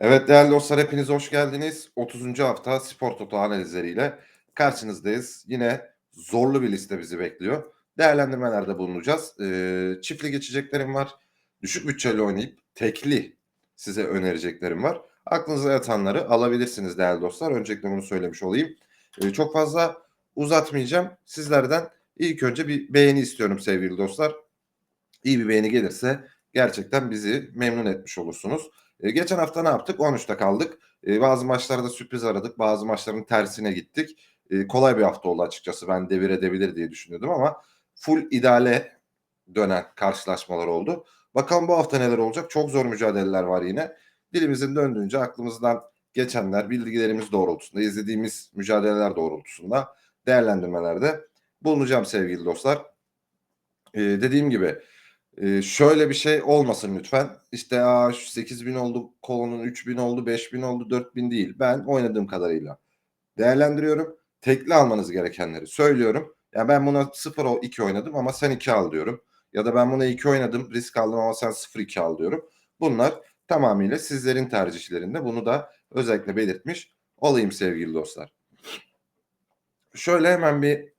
Evet değerli dostlar hepiniz hoş geldiniz. 30. hafta Spor Toto analizleriyle karşınızdayız. Yine zorlu bir liste bizi bekliyor. Değerlendirmelerde bulunacağız. Ee, çiftli geçeceklerim var. Düşük bütçeli oynayıp tekli size önereceklerim var. Aklınıza yatanları alabilirsiniz değerli dostlar. Öncelikle bunu söylemiş olayım. Ee, çok fazla uzatmayacağım. Sizlerden ilk önce bir beğeni istiyorum sevgili dostlar. İyi bir beğeni gelirse gerçekten bizi memnun etmiş olursunuz. E, geçen hafta ne yaptık? 13'te kaldık. E, bazı maçlarda sürpriz aradık. Bazı maçların tersine gittik. E, kolay bir hafta oldu açıkçası. Ben devir edebilir diye düşünüyordum ama full ideale dönen karşılaşmalar oldu. Bakalım bu hafta neler olacak? Çok zor mücadeleler var yine. Dilimizin döndüğünce aklımızdan geçenler, bilgilerimiz doğrultusunda, izlediğimiz mücadeleler doğrultusunda değerlendirmelerde bulunacağım sevgili dostlar. Ee, dediğim gibi e, şöyle bir şey olmasın lütfen. İşte aa, şu 8 bin oldu, kolonun 3 bin oldu, 5 bin oldu, 4 bin değil. Ben oynadığım kadarıyla değerlendiriyorum. Tekli almanız gerekenleri söylüyorum. Ya ben buna 0-2 oynadım ama sen 2 al diyorum. Ya da ben buna 2 oynadım, risk aldım ama sen 0-2 al diyorum. Bunlar tamamıyla sizlerin tercihlerinde. Bunu da özellikle belirtmiş olayım sevgili dostlar. Şöyle hemen bir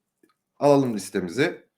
alalım listemizi.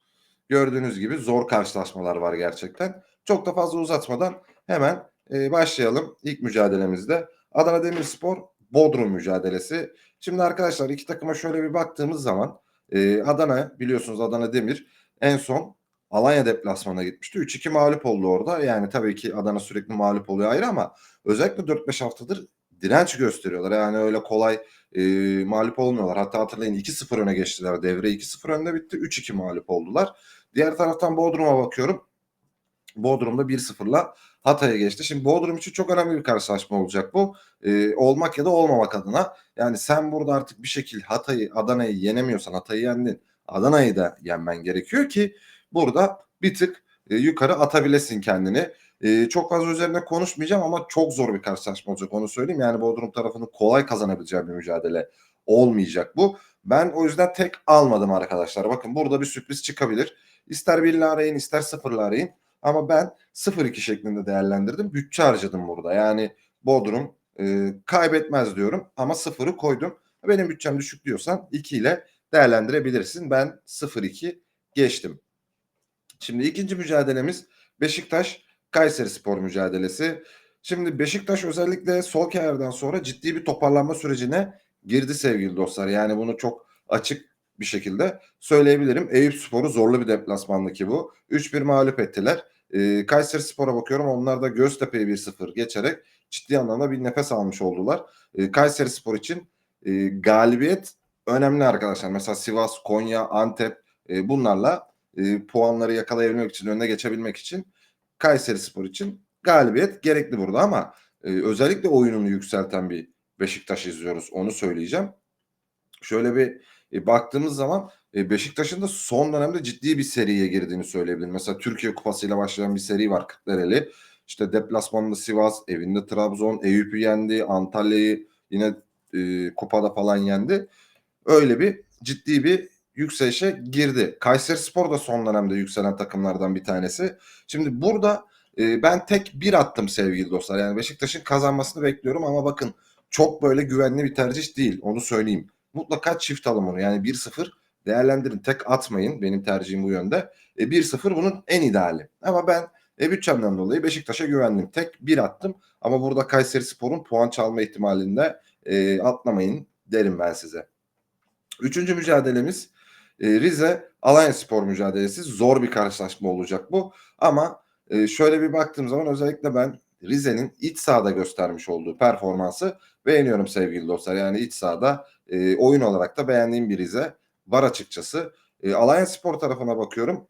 Gördüğünüz gibi zor karşılaşmalar var gerçekten. Çok da fazla uzatmadan hemen e, başlayalım ilk mücadelemizde. Adana Demirspor Bodrum mücadelesi. Şimdi arkadaşlar iki takıma şöyle bir baktığımız zaman e, Adana biliyorsunuz Adana Demir en son Alanya deplasmanına gitmişti. 3-2 mağlup oldu orada. Yani tabii ki Adana sürekli mağlup oluyor ayrı ama özellikle 4-5 haftadır direnç gösteriyorlar. Yani öyle kolay e, mağlup olmuyorlar. Hatta hatırlayın 2-0 öne geçtiler. Devre 2-0 önde bitti. 3-2 mağlup oldular. Diğer taraftan Bodrum'a bakıyorum. Bodrum'da 1-0'la Hatay'a geçti. Şimdi Bodrum için çok önemli bir karşılaşma olacak bu. Ee, olmak ya da olmamak adına. Yani sen burada artık bir şekilde Hatay'ı, Adana'yı yenemiyorsan Hatay'ı yendin. Adana'yı da yenmen gerekiyor ki burada bir tık e, yukarı atabilesin kendini. E, çok fazla üzerine konuşmayacağım ama çok zor bir karşılaşma olacak onu söyleyeyim. Yani Bodrum tarafının kolay kazanabileceği bir mücadele olmayacak bu. Ben o yüzden tek almadım arkadaşlar. Bakın burada bir sürpriz çıkabilir. İster birle arayın ister sıfırla arayın. Ama ben 0-2 şeklinde değerlendirdim. Bütçe harcadım burada. Yani Bodrum e, kaybetmez diyorum ama sıfırı koydum. Benim bütçem düşük diyorsan 2 ile değerlendirebilirsin. Ben 0-2 geçtim. Şimdi ikinci mücadelemiz Beşiktaş Kayseri Spor mücadelesi. Şimdi Beşiktaş özellikle sol kenardan sonra ciddi bir toparlanma sürecine girdi sevgili dostlar. Yani bunu çok açık bir şekilde söyleyebilirim. Eyüp Spor'u zorlu bir deplasmandı ki bu. 3-1 mağlup ettiler. E, Kayseri Spor'a bakıyorum. Onlar da Göztepe'yi 1-0 geçerek ciddi anlamda bir nefes almış oldular. E, Kayseri Spor için e, galibiyet önemli arkadaşlar. Mesela Sivas, Konya, Antep e, bunlarla e, puanları yakalayabilmek için, önüne geçebilmek için Kayseri Spor için galibiyet gerekli burada ama e, özellikle oyununu yükselten bir Beşiktaş izliyoruz. Onu söyleyeceğim. Şöyle bir e, baktığımız zaman e, Beşiktaş'ın da son dönemde ciddi bir seriye girdiğini söyleyebilirim. Mesela Türkiye Kupası ile başlayan bir seri var Kırklareli. İşte deplasmanında Sivas, evinde Trabzon, Eyüp'ü yendi, Antalya'yı yine e, kupada falan yendi. Öyle bir ciddi bir yükselişe girdi. Kayseri Spor da son dönemde yükselen takımlardan bir tanesi. Şimdi burada e, ben tek bir attım sevgili dostlar. Yani Beşiktaş'ın kazanmasını bekliyorum ama bakın çok böyle güvenli bir tercih değil. Onu söyleyeyim. Mutlaka çift alın onu. Yani 1-0 değerlendirin. Tek atmayın. Benim tercihim bu yönde. E, 1-0 bunun en ideali. Ama ben e, bütçemden dolayı Beşiktaş'a güvendim. Tek bir attım. Ama burada Kayseri Spor'un puan çalma ihtimalinde e, atlamayın derim ben size. Üçüncü mücadelemiz e, Rize Alanya Spor mücadelesi. Zor bir karşılaşma olacak bu. Ama e, şöyle bir baktığım zaman özellikle ben Rize'nin iç sahada göstermiş olduğu performansı beğeniyorum sevgili dostlar. Yani iç sahada e, oyun olarak da beğendiğim bir Rize var açıkçası. E, Alanya Spor tarafına bakıyorum.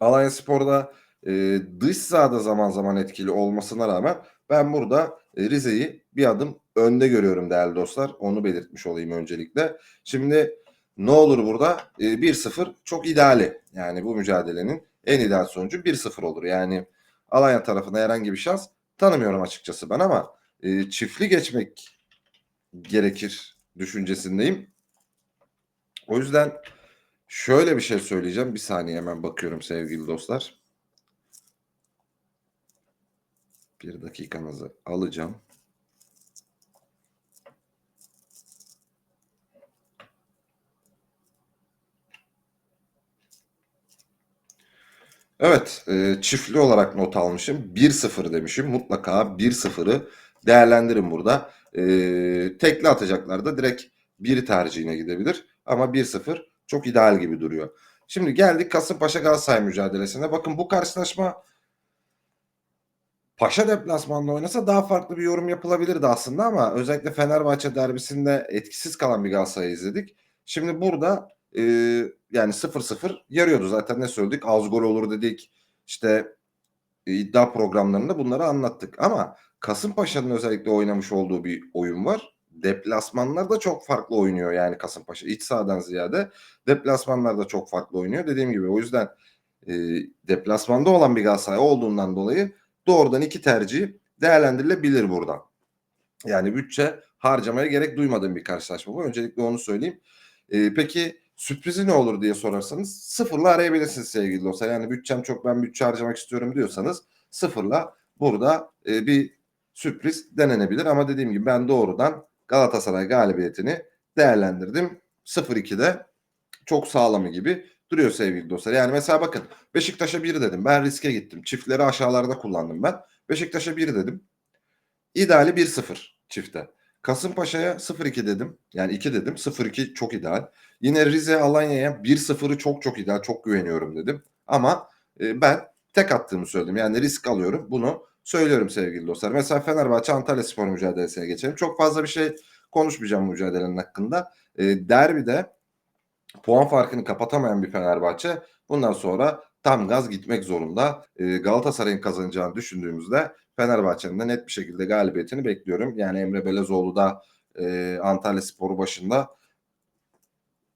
Alanya Spor'da e, dış sahada zaman zaman etkili olmasına rağmen ben burada e, Rize'yi bir adım önde görüyorum değerli dostlar. Onu belirtmiş olayım öncelikle. Şimdi ne olur burada? E, 1-0 çok ideali. Yani bu mücadelenin en ideal sonucu 1-0 olur. Yani Alanya tarafına herhangi bir şans tanımıyorum açıkçası ben ama e, çiftli geçmek gerekir düşüncesindeyim. O yüzden şöyle bir şey söyleyeceğim. Bir saniye hemen bakıyorum sevgili dostlar. Bir dakikanızı alacağım. Evet, e, çiftli olarak not almışım. 1-0 demişim. Mutlaka 1-0'ı değerlendirin burada. Eee, tekli atacaklar da direkt 1 tercihine gidebilir ama 1-0 çok ideal gibi duruyor. Şimdi geldik Kasımpaşa Galatasaray mücadelesine. Bakın bu karşılaşma Paşa deplasmanda oynasa daha farklı bir yorum yapılabilirdi aslında ama özellikle Fenerbahçe derbisinde etkisiz kalan bir Galatasaray'ı izledik. Şimdi burada eee, yani 0-0 yarıyordu zaten ne söyledik? Az gol olur dedik. İşte iddia programlarında bunları anlattık. Ama Kasımpaşa'nın özellikle oynamış olduğu bir oyun var. Deplasmanlarda çok farklı oynuyor yani Kasımpaşa. İç sahadan ziyade deplasmanlarda çok farklı oynuyor. Dediğim gibi o yüzden e, deplasmanda olan bir Galatasaray olduğundan dolayı doğrudan iki tercih değerlendirilebilir buradan. Yani bütçe harcamaya gerek duymadığım bir karşılaşma bu. Öncelikle onu söyleyeyim. E, peki sürprizi ne olur diye sorarsanız sıfırla arayabilirsiniz sevgili dostlar. Yani bütçem çok ben bütçe harcamak istiyorum diyorsanız sıfırla burada e, bir sürpriz denenebilir. Ama dediğim gibi ben doğrudan Galatasaray galibiyetini değerlendirdim. 0-2'de çok sağlamı gibi duruyor sevgili dostlar. Yani mesela bakın Beşiktaş'a 1 dedim. Ben riske gittim. Çiftleri aşağılarda kullandım ben. Beşiktaş'a 1 dedim. İdeali 1-0 çifte. Kasımpaşa'ya 0-2 dedim. Yani 2 dedim. 0-2 çok ideal. Yine Rize Alanya'ya 1-0'ı çok çok ideal. Çok güveniyorum dedim. Ama e, ben tek attığımı söyledim. Yani risk alıyorum. Bunu söylüyorum sevgili dostlar. Mesela Fenerbahçe Antalya Spor mücadelesine geçelim. Çok fazla bir şey konuşmayacağım mücadelenin hakkında. E, derbide puan farkını kapatamayan bir Fenerbahçe bundan sonra tam gaz gitmek zorunda. E, Galatasaray'ın kazanacağını düşündüğümüzde Fenerbahçe'nin de net bir şekilde galibiyetini bekliyorum. Yani Emre Belezoğlu da e, Antalya Sporu başında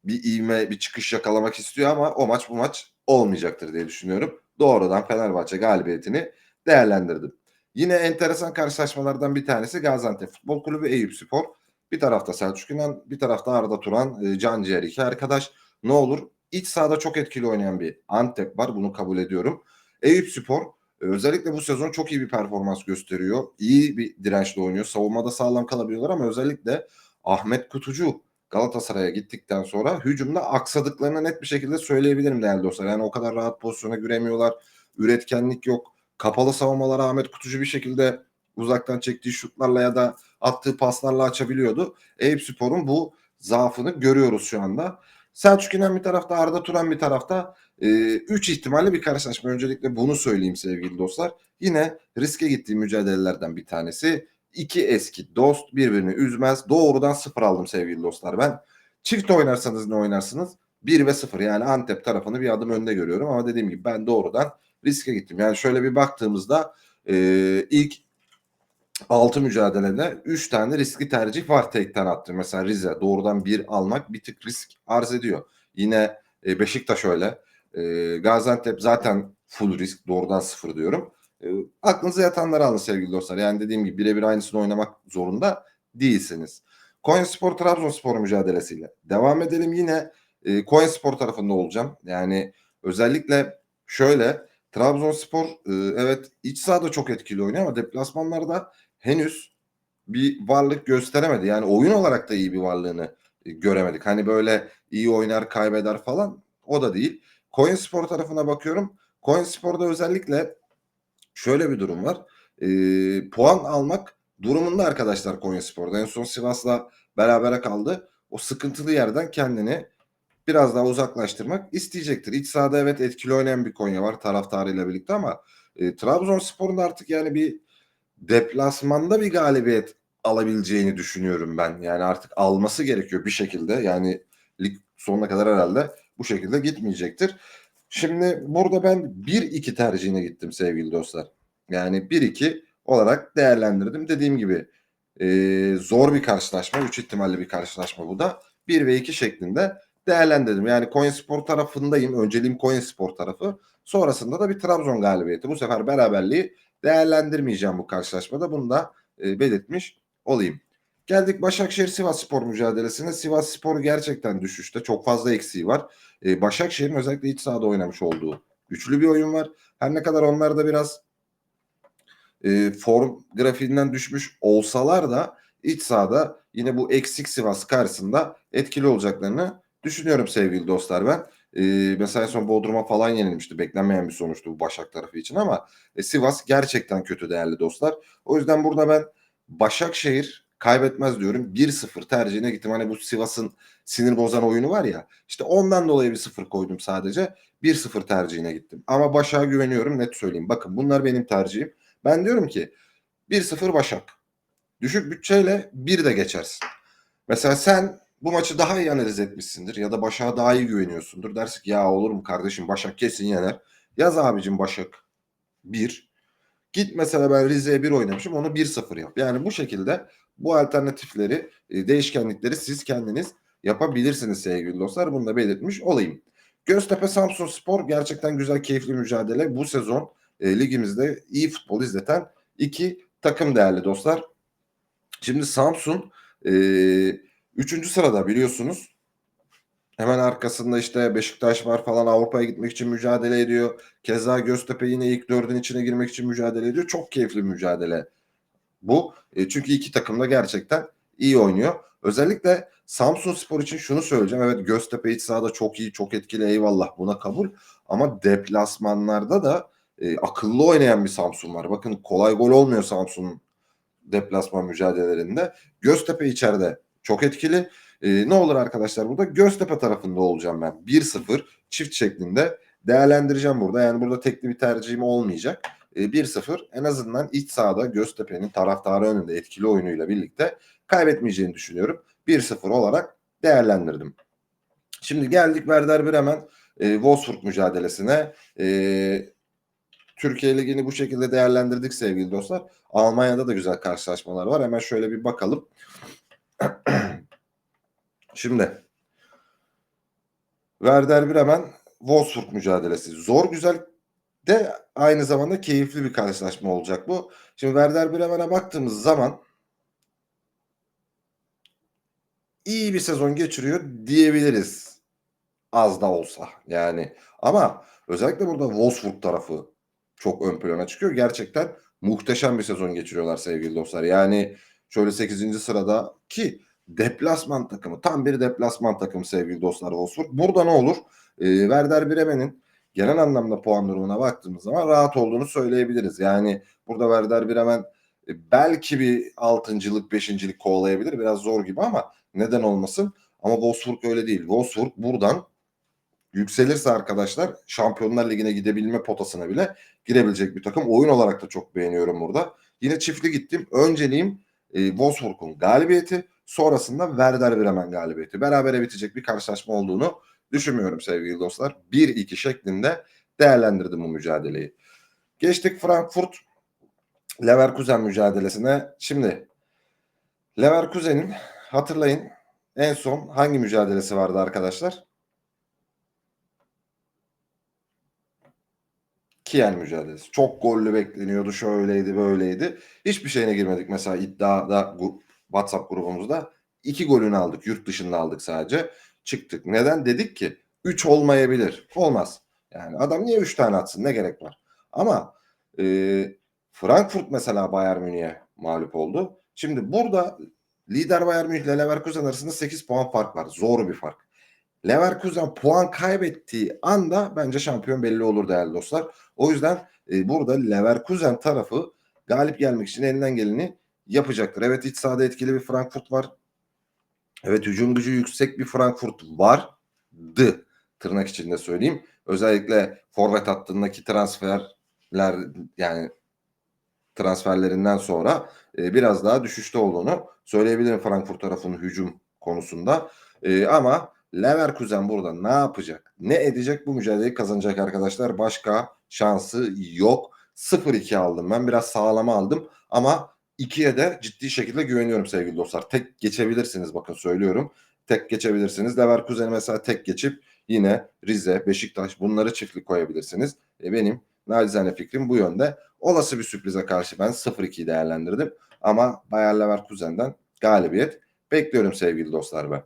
bir ivme, bir çıkış yakalamak istiyor ama o maç bu maç olmayacaktır diye düşünüyorum. Doğrudan Fenerbahçe galibiyetini değerlendirdim. Yine enteresan karşılaşmalardan bir tanesi Gaziantep Futbol Kulübü Eyüp Spor. Bir tarafta Selçuk İnan, bir tarafta Arda Turan, e, Can Ciğer iki arkadaş. Ne olur iç sahada çok etkili oynayan bir Antep var. Bunu kabul ediyorum. Eyüp Spor e, özellikle bu sezon çok iyi bir performans gösteriyor. İyi bir dirençle oynuyor. Savunmada sağlam kalabiliyorlar ama özellikle Ahmet Kutucu Galatasaray'a gittikten sonra hücumda aksadıklarını net bir şekilde söyleyebilirim değerli dostlar. Yani o kadar rahat pozisyona giremiyorlar. Üretkenlik yok. Kapalı savunmalara Ahmet Kutucu bir şekilde uzaktan çektiği şutlarla ya da attığı paslarla açabiliyordu. Eyüp Spor'un bu zaafını görüyoruz şu anda. Selçuk İnan bir tarafta, Arda Turan bir tarafta. 3 e, ihtimalle bir karşılaşma. Öncelikle bunu söyleyeyim sevgili dostlar. Yine riske gittiği mücadelelerden bir tanesi. İki eski dost birbirini üzmez. Doğrudan sıfır aldım sevgili dostlar ben. Çift oynarsanız ne oynarsınız? 1 ve 0 yani Antep tarafını bir adım önde görüyorum ama dediğim gibi ben doğrudan riske gittim. Yani şöyle bir baktığımızda e, ilk 6 mücadelede 3 tane riskli tercih var tekten attı. Mesela Rize doğrudan 1 almak bir tık risk arz ediyor. Yine e, Beşiktaş öyle. E, Gaziantep zaten full risk doğrudan 0 diyorum. E, aklınıza yatanları alın sevgili dostlar. Yani dediğim gibi birebir aynısını oynamak zorunda değilsiniz. Konyaspor Trabzonspor mücadelesiyle devam edelim. Yine e, Konyaspor tarafında olacağım. Yani özellikle şöyle Trabzonspor e, evet iç sahada çok etkili oynuyor ama deplasmanlarda henüz bir varlık gösteremedi. Yani oyun olarak da iyi bir varlığını e, göremedik. Hani böyle iyi oynar kaybeder falan o da değil. Konyaspor tarafına bakıyorum. Konyaspor'da özellikle şöyle bir durum var. E, puan almak durumunda arkadaşlar Konyaspor'da. En son Sivas'la berabere kaldı. O sıkıntılı yerden kendini biraz daha uzaklaştırmak isteyecektir. İç sahada evet etkili oynayan bir Konya var taraftarıyla birlikte ama e, Trabzonspor'un artık yani bir deplasmanda bir galibiyet alabileceğini düşünüyorum ben. Yani artık alması gerekiyor bir şekilde. Yani lig sonuna kadar herhalde bu şekilde gitmeyecektir. Şimdi burada ben 1-2 tercihine gittim sevgili dostlar. Yani 1-2 olarak değerlendirdim. Dediğim gibi e, zor bir karşılaşma. 3 ihtimalli bir karşılaşma bu da. 1 ve 2 şeklinde değerlendirdim. Yani Konya Spor tarafındayım. Önceliğim Konya Spor tarafı. Sonrasında da bir Trabzon galibiyeti. Bu sefer beraberliği değerlendirmeyeceğim bu karşılaşmada. Bunu da e, belirtmiş olayım. Geldik Başakşehir Sivas Spor mücadelesine. Sivas Spor gerçekten düşüşte. Çok fazla eksiği var. E, Başakşehir'in özellikle iç sahada oynamış olduğu güçlü bir oyun var. Her ne kadar onlar da biraz e, form grafiğinden düşmüş olsalar da iç sahada yine bu eksik Sivas karşısında etkili olacaklarını düşünüyorum sevgili dostlar ben. e, mesela son Bodrum'a falan yenilmişti. Beklenmeyen bir sonuçtu bu Başak tarafı için ama e, Sivas gerçekten kötü değerli dostlar. O yüzden burada ben Başakşehir kaybetmez diyorum. 1-0 tercihine gittim. Hani bu Sivas'ın sinir bozan oyunu var ya. İşte ondan dolayı bir sıfır koydum sadece. 1-0 tercihine gittim. Ama Başak'a güveniyorum net söyleyeyim. Bakın bunlar benim tercihim. Ben diyorum ki 1-0 Başak. Düşük bütçeyle bir de geçersin. Mesela sen bu maçı daha iyi analiz etmişsindir ya da Başak'a daha iyi güveniyorsundur. Dersin ki ya olur mu kardeşim Başak kesin yener. Yaz abicim Başak 1. Git mesela ben Rize'ye 1 oynamışım onu 1-0 yap. Yani bu şekilde bu alternatifleri, e, değişkenlikleri siz kendiniz yapabilirsiniz sevgili dostlar. Bunu da belirtmiş olayım. Göztepe Samsun Spor gerçekten güzel keyifli mücadele. Bu sezon e, ligimizde iyi futbol izleten iki takım değerli dostlar. Şimdi Samsun e, üçüncü sırada biliyorsunuz. Hemen arkasında işte Beşiktaş var falan Avrupa'ya gitmek için mücadele ediyor. Keza Göztepe yine ilk dördün içine girmek için mücadele ediyor. Çok keyifli mücadele bu. E, çünkü iki takım da gerçekten iyi oynuyor. Özellikle Samsun Spor için şunu söyleyeceğim. Evet Göztepe iç sahada çok iyi, çok etkili eyvallah buna kabul. Ama deplasmanlarda da e, akıllı oynayan bir Samsun var. Bakın kolay gol olmuyor Samsun'un deplasman mücadelelerinde. Göztepe içeride çok etkili. E, ne olur arkadaşlar burada Göztepe tarafında olacağım ben. 1-0 çift şeklinde değerlendireceğim burada. Yani burada tekli bir tercihim olmayacak. E, 1-0 en azından iç sahada Göztepe'nin taraftarı önünde etkili oyunuyla birlikte kaybetmeyeceğini düşünüyorum. 1-0 olarak değerlendirdim. Şimdi geldik Werder Bremen e, Wolfsburg mücadelesine. E, Türkiye Ligi'ni bu şekilde değerlendirdik sevgili dostlar. Almanya'da da güzel karşılaşmalar var. Hemen şöyle bir bakalım. Şimdi Werder Bremen Wolfsburg mücadelesi. Zor güzel de aynı zamanda keyifli bir karşılaşma olacak bu. Şimdi Werder Bremen'e baktığımız zaman iyi bir sezon geçiriyor diyebiliriz. Az da olsa yani. Ama özellikle burada Wolfsburg tarafı çok ön plana çıkıyor. Gerçekten muhteşem bir sezon geçiriyorlar sevgili dostlar. Yani şöyle 8. sırada ki deplasman takımı tam bir deplasman takımı sevgili dostlar Wolfsburg. Burada ne olur? Ee, Werder Bremen'in genel anlamda puan durumuna baktığımız zaman rahat olduğunu söyleyebiliriz. Yani burada Werder Bremen e, belki bir altıncılık, beşincilik kovalayabilir. Biraz zor gibi ama neden olmasın? Ama Wolfsburg öyle değil. Wolfsburg buradan yükselirse arkadaşlar Şampiyonlar Ligi'ne gidebilme potasına bile girebilecek bir takım. Oyun olarak da çok beğeniyorum burada. Yine çiftli gittim. Önceliğim e, Wolfsburg'un galibiyeti. Sonrasında Werder Bremen galibiyeti. Berabere bitecek bir karşılaşma olduğunu düşünmüyorum sevgili dostlar. 1-2 şeklinde değerlendirdim bu mücadeleyi. Geçtik Frankfurt Leverkusen mücadelesine. Şimdi Leverkusen'in hatırlayın en son hangi mücadelesi vardı arkadaşlar? Kiel mücadelesi. Çok gollü bekleniyordu. Şöyleydi böyleydi. Hiçbir şeyine girmedik. Mesela iddiada WhatsApp grubumuzda iki golünü aldık. Yurt dışında aldık sadece. Çıktık. Neden? Dedik ki 3 olmayabilir. Olmaz. Yani adam niye 3 tane atsın? Ne gerek var? Ama e, Frankfurt mesela Bayern Münih'e mağlup oldu. Şimdi burada lider Bayern Münih ile Leverkusen arasında 8 puan fark var. Zor bir fark. Leverkusen puan kaybettiği anda bence şampiyon belli olur değerli dostlar. O yüzden e, burada Leverkusen tarafı galip gelmek için elinden geleni yapacaktır. Evet iç sahada etkili bir Frankfurt var. Evet hücum gücü yüksek bir Frankfurt vardı. Tırnak içinde söyleyeyim. Özellikle forvet hattındaki transferler yani transferlerinden sonra e, biraz daha düşüşte olduğunu söyleyebilirim Frankfurt tarafının hücum konusunda. E, ama Leverkusen burada ne yapacak? Ne edecek bu mücadeleyi kazanacak arkadaşlar. Başka şansı yok. 0-2 aldım ben. Biraz sağlama aldım ama 2'ye de ciddi şekilde güveniyorum sevgili dostlar. Tek geçebilirsiniz bakın söylüyorum. Tek geçebilirsiniz. Leverkusen'i mesela tek geçip yine Rize, Beşiktaş bunları çiftlik koyabilirsiniz. E benim nacizane fikrim bu yönde. Olası bir sürprize karşı ben 0-2'yi değerlendirdim. Ama Bayer Leverkusen'den galibiyet bekliyorum sevgili dostlar ben.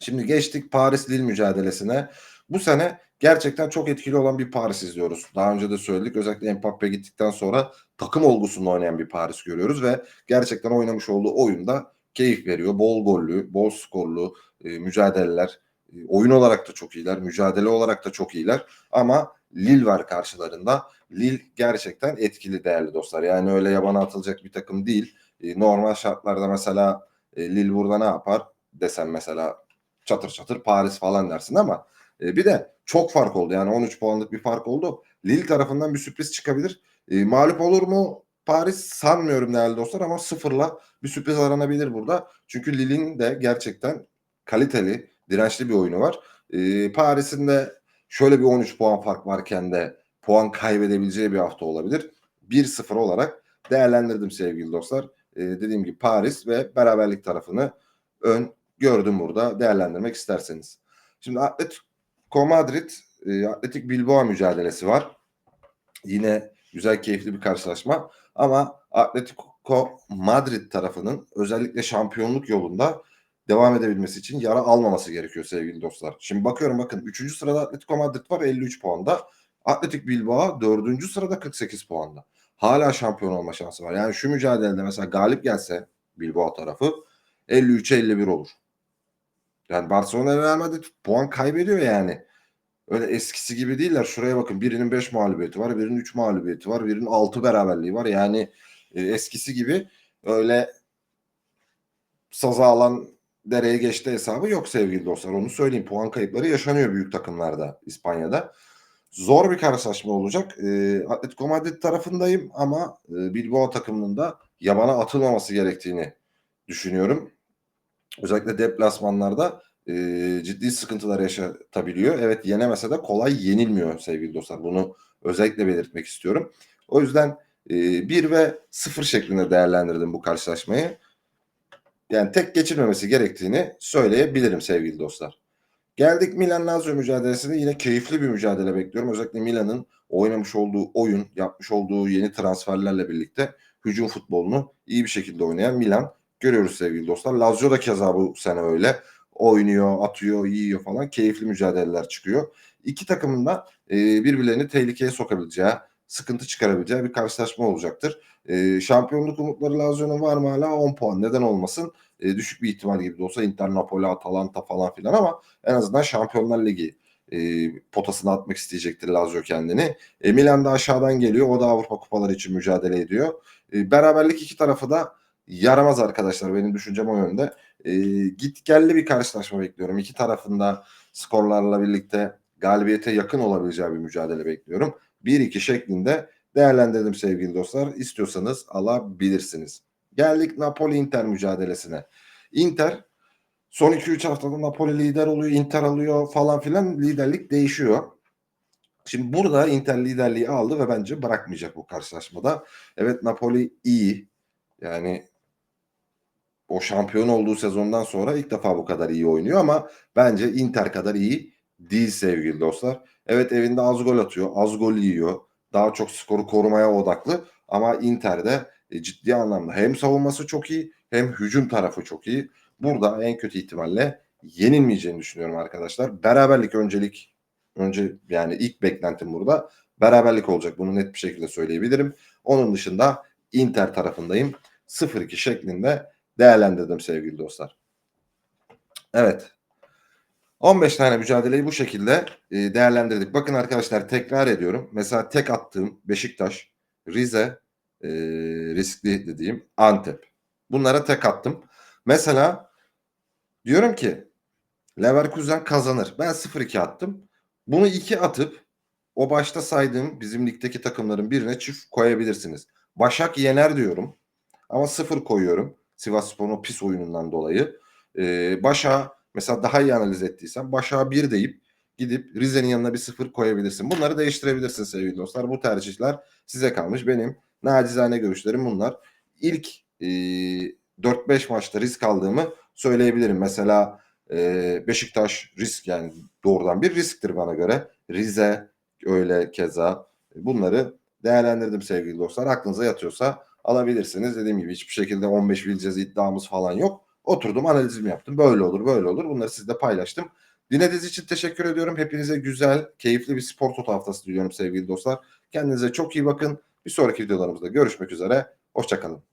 Şimdi geçtik Paris Lille mücadelesine. Bu sene gerçekten çok etkili olan bir Paris izliyoruz. Daha önce de söyledik özellikle Mbappe gittikten sonra takım olgusunda oynayan bir Paris görüyoruz ve gerçekten oynamış olduğu oyunda keyif veriyor. Bol gollü, bol skorlu e, mücadeleler E, oyun olarak da çok iyiler, mücadele olarak da çok iyiler ama Lille var karşılarında. Lille gerçekten etkili değerli dostlar. Yani öyle yabana atılacak bir takım değil. E, normal şartlarda mesela e, Lille burada ne yapar desem mesela çatır çatır Paris falan dersin ama e, bir de çok fark oldu. Yani 13 puanlık bir fark oldu. Lille tarafından bir sürpriz çıkabilir. E, mağlup olur mu Paris sanmıyorum değerli dostlar ama sıfırla bir sürpriz aranabilir burada. Çünkü Lille'in de gerçekten kaliteli, dirençli bir oyunu var. E, Paris'in de şöyle bir 13 puan fark varken de puan kaybedebileceği bir hafta olabilir. 1-0 olarak değerlendirdim sevgili dostlar. E, dediğim gibi Paris ve beraberlik tarafını ön gördüm burada değerlendirmek isterseniz. Şimdi Atletico Madrid, e, Atletik Bilbao mücadelesi var. Yine güzel keyifli bir karşılaşma ama Atletico Madrid tarafının özellikle şampiyonluk yolunda devam edebilmesi için yara almaması gerekiyor sevgili dostlar. Şimdi bakıyorum bakın 3. sırada Atletico Madrid var 53 puanda. Atletik Bilbao 4. sırada 48 puanda. Hala şampiyon olma şansı var. Yani şu mücadelede mesela galip gelse Bilbao tarafı 53'e 51 olur. Yani Barcelona Real Madrid puan kaybediyor yani. Öyle eskisi gibi değiller. Şuraya bakın birinin 5 mağlubiyeti var, birinin 3 mağlubiyeti var, birinin 6 beraberliği var. Yani e, eskisi gibi öyle saza alan dereye geçti hesabı yok sevgili dostlar. Onu söyleyeyim. Puan kayıpları yaşanıyor büyük takımlarda İspanya'da. Zor bir karşılaşma olacak. E, Atletico Madrid tarafındayım ama e, Bilbao takımının da yabana atılmaması gerektiğini düşünüyorum. Özellikle deplasmanlarda e, ciddi sıkıntılar yaşatabiliyor. Evet yenemese de kolay yenilmiyor sevgili dostlar. Bunu özellikle belirtmek istiyorum. O yüzden e, 1 ve 0 şeklinde değerlendirdim bu karşılaşmayı. Yani tek geçirmemesi gerektiğini söyleyebilirim sevgili dostlar. Geldik Milan Lazio mücadelesinde yine keyifli bir mücadele bekliyorum. Özellikle Milan'ın oynamış olduğu oyun, yapmış olduğu yeni transferlerle birlikte hücum futbolunu iyi bir şekilde oynayan Milan görüyoruz sevgili dostlar. Lazio da keza bu sene öyle. Oynuyor, atıyor, yiyor falan. Keyifli mücadeleler çıkıyor. İki takımın da e, birbirlerini tehlikeye sokabileceği, sıkıntı çıkarabileceği bir karşılaşma olacaktır. E, şampiyonluk umutları Lazio'nun var mı hala 10 puan. Neden olmasın? E, düşük bir ihtimal gibi de olsa Inter, Napoli, Atalanta falan filan ama en azından Şampiyonlar Ligi e, potasına atmak isteyecektir Lazio kendini. E, Milan da aşağıdan geliyor. O da Avrupa kupaları için mücadele ediyor. E, beraberlik iki tarafı da yaramaz arkadaşlar. Benim düşüncem o yönde. E, git gelli bir karşılaşma bekliyorum. İki tarafında skorlarla birlikte galibiyete yakın olabileceği bir mücadele bekliyorum. 1-2 şeklinde değerlendirdim sevgili dostlar. İstiyorsanız alabilirsiniz. Geldik Napoli Inter mücadelesine. Inter son 2-3 haftada Napoli lider oluyor, Inter alıyor falan filan liderlik değişiyor. Şimdi burada Inter liderliği aldı ve bence bırakmayacak bu karşılaşmada. Evet Napoli iyi. Yani o şampiyon olduğu sezondan sonra ilk defa bu kadar iyi oynuyor ama bence Inter kadar iyi değil sevgili dostlar. Evet evinde az gol atıyor, az gol yiyor. Daha çok skoru korumaya odaklı ama Inter'de e, ciddi anlamda hem savunması çok iyi hem hücum tarafı çok iyi. Burada en kötü ihtimalle yenilmeyeceğini düşünüyorum arkadaşlar. Beraberlik öncelik önce yani ilk beklentim burada beraberlik olacak. Bunu net bir şekilde söyleyebilirim. Onun dışında Inter tarafındayım. 0-2 şeklinde değerlendirdim sevgili dostlar. Evet. 15 tane mücadeleyi bu şekilde e, değerlendirdik. Bakın arkadaşlar tekrar ediyorum. Mesela tek attığım Beşiktaş, Rize, e, riskli dediğim Antep. Bunlara tek attım. Mesela diyorum ki Leverkusen kazanır. Ben 0-2 attım. Bunu 2 atıp o başta saydığım bizim ligdeki takımların birine çift koyabilirsiniz. Başak yener diyorum. Ama 0 koyuyorum. Sivas Spor'un pis oyunundan dolayı. Ee, Başak'a mesela daha iyi analiz ettiysen Başak'a 1 deyip gidip Rize'nin yanına bir 0 koyabilirsin. Bunları değiştirebilirsin sevgili dostlar. Bu tercihler size kalmış. Benim nacizane görüşlerim bunlar. İlk e, 4-5 maçta risk aldığımı söyleyebilirim. Mesela e, Beşiktaş risk yani doğrudan bir risktir bana göre. Rize öyle keza. Bunları değerlendirdim sevgili dostlar. Aklınıza yatıyorsa alabilirsiniz. Dediğim gibi hiçbir şekilde 15 bileceğiz iddiamız falan yok. Oturdum analizimi yaptım. Böyle olur böyle olur. Bunları sizle paylaştım. Dinlediğiniz için teşekkür ediyorum. Hepinize güzel, keyifli bir spor toto haftası diliyorum sevgili dostlar. Kendinize çok iyi bakın. Bir sonraki videolarımızda görüşmek üzere. Hoşçakalın.